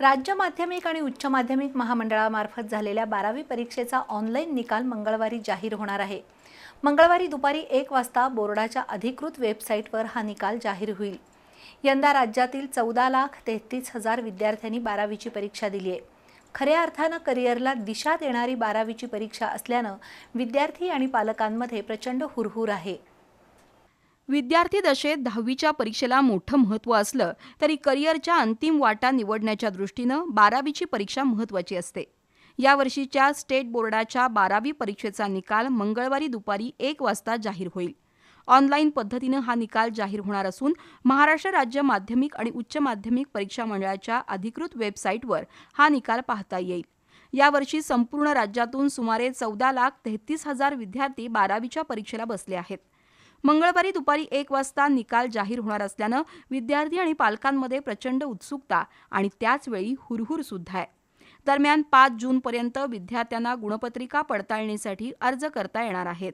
राज्य माध्यमिक आणि उच्च माध्यमिक महामंडळामार्फत झालेल्या बारावी परीक्षेचा ऑनलाईन निकाल मंगळवारी जाहीर होणार आहे. मंगळवारी दुपारी एक वाजता बोर्डाच्या अधिकृत वेबसाईटवर हा निकाल जाहीर होईल. यंदा राज्यातील चौदा लाख तेहतीस हजार विद्यार्थ्यांनी बारावीची परीक्षा दिली आहे. खऱ्या अर्थानं करिअरला दिशा देणारी बारावीची परीक्षा असल्यानं विद्यार्थी आणि पालकांमध्ये प्रचंड हुरहुर आहे. विद्यार्थी दशेत दहावीच्या परीक्षेला मोठं महत्त्व असलं तरी करिअरच्या अंतिम वाटा निवडण्याच्या दृष्टीनं बारावीची परीक्षा महत्त्वाची असते. यावर्षीच्या स्टेट बोर्डाच्या बारावी परीक्षेचा निकाल मंगळवारी दुपारी एक वाजता जाहीर होईल. ऑनलाईन पद्धतीनं हा निकाल जाहीर होणार असून महाराष्ट्र राज्य माध्यमिक आणि उच्च माध्यमिक परीक्षा मंडळाच्या अधिकृत वेबसाईटवर हा निकाल पाहता येईल. यावर्षी संपूर्ण राज्यातून सुमारे चौदा लाख तेहतीस हजार विद्यार्थी बारावीच्या परीक्षेला बसले आहेत. मंगळवारी दुपारी एक वाजता निकाल जाहीर होणार असल्यानं विद्यार्थी आणि पालकांमध्ये प्रचंड उत्सुकता आणि त्याचवेळी हुरहुर सुद्धा आहे. दरम्यान पाच जूनपर्यंत विद्यार्थ्यांना गुणपत्रिका पडताळणीसाठी अर्ज करता येणार आहेत.